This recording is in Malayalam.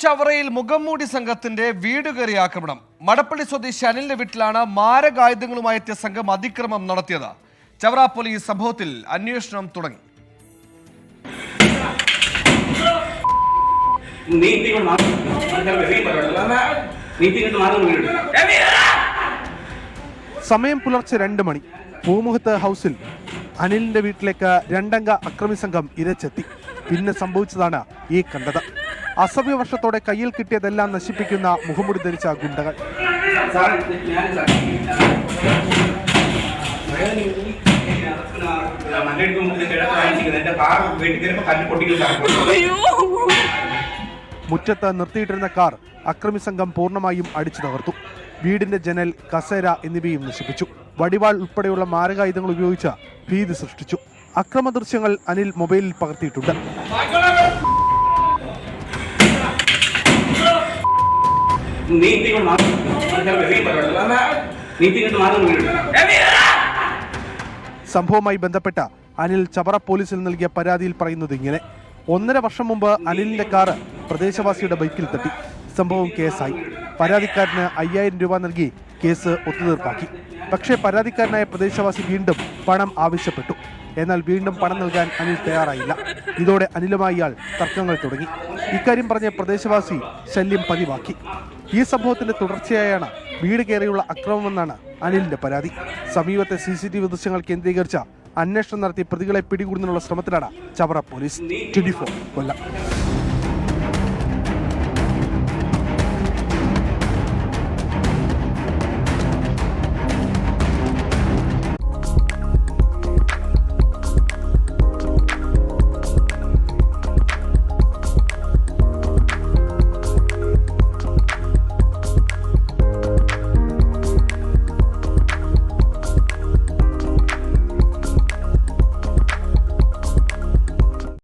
ചവറയിൽ മുഖംമൂടി സംഘത്തിന്റെ വീട് കയറി ആക്രമണം. മടപ്പള്ളി സ്വദേശി അനിലിന്റെ വീട്ടിലാണ് മാരകായുധങ്ങളുമായി എത്തിയ സംഘം അതിക്രമം നടത്തിയത്. ചവറ പോലീസ് സംഭവത്തിൽ അന്വേഷണം തുടങ്ങി. സമയം പുലർച്ചെ രണ്ട് മണി. പൂമുഖത്ത് ഹൗസിൽ അനിലിന്റെ വീട്ടിലേക്ക് രണ്ടംഗ അക്രമി സംഘം ഇരച്ചെത്തി. പിന്നെ സംഭവിച്ചതാണ് ഈ കണ്ടത്. അസഭ്യവർഷത്തോടെ കയ്യിൽ കിട്ടിയതെല്ലാം നശിപ്പിക്കുന്ന മുഖമുടി ധരിച്ച ഗുണ്ടകൾ. മുറ്റത്ത് നിർത്തിയിട്ടിരുന്ന കാർ അക്രമി സംഘം പൂർണമായും അടിച്ചു തകർത്തു. വീടിന്റെ ജനൽ കസേര എന്നിവയും നശിപ്പിച്ചു. വടിവാൾ ഉൾപ്പെടെയുള്ള മാരകായുധങ്ങൾ ഉപയോഗിച്ച് ഭീതി സൃഷ്ടിച്ചു. അക്രമ ദൃശ്യങ്ങൾ അനിൽ മൊബൈലിൽ പകർത്തിയിട്ടുണ്ട്. വീട് സംഭവവുമായി ബന്ധപ്പെട്ട അനിൽ ചവറ പോലീസിൽ നൽകിയ പരാതിയിൽ പറയുന്നത് ഇങ്ങനെ. ഒന്നര വർഷം മുമ്പ് അനിലിന്റെ കാറ് പ്രദേശവാസിയുടെ ബൈക്കിൽ തട്ടി. സംഭവം കേസായി. പരാതിക്കാരന് അയ്യായിരം രൂപ നൽകി കേസ് ഒത്തുതീർപ്പാക്കി. പക്ഷേ പരാതിക്കാരനായ പ്രദേശവാസി വീണ്ടും പണം ആവശ്യപ്പെട്ടു. എന്നാൽ വീണ്ടും പണം നൽകാൻ അനിൽ തയ്യാറായില്ല. ഇതോടെ അനിലുമായി ഇയാൾ തർക്കങ്ങൾ തുടങ്ങി. ഇക്കാര്യം പറഞ്ഞ പ്രദേശവാസി ശല്യം പതിവാക്കി. ഈ സംഭവത്തിന്റെ തുടർച്ചയായാണ് വീട് കയറിയുള്ള അക്രമമെന്നാണ് അനിലിന്റെ പരാതി. സമീപത്തെ സി സി ടി വി ദൃശ്യങ്ങൾ കേന്ദ്രീകരിച്ച അന്വേഷണം നടത്തി പ്രതികളെ പിടികൂടുന്നതിനുള്ള ശ്രമത്തിലാണ് Chavara police. Twenty four Kollam.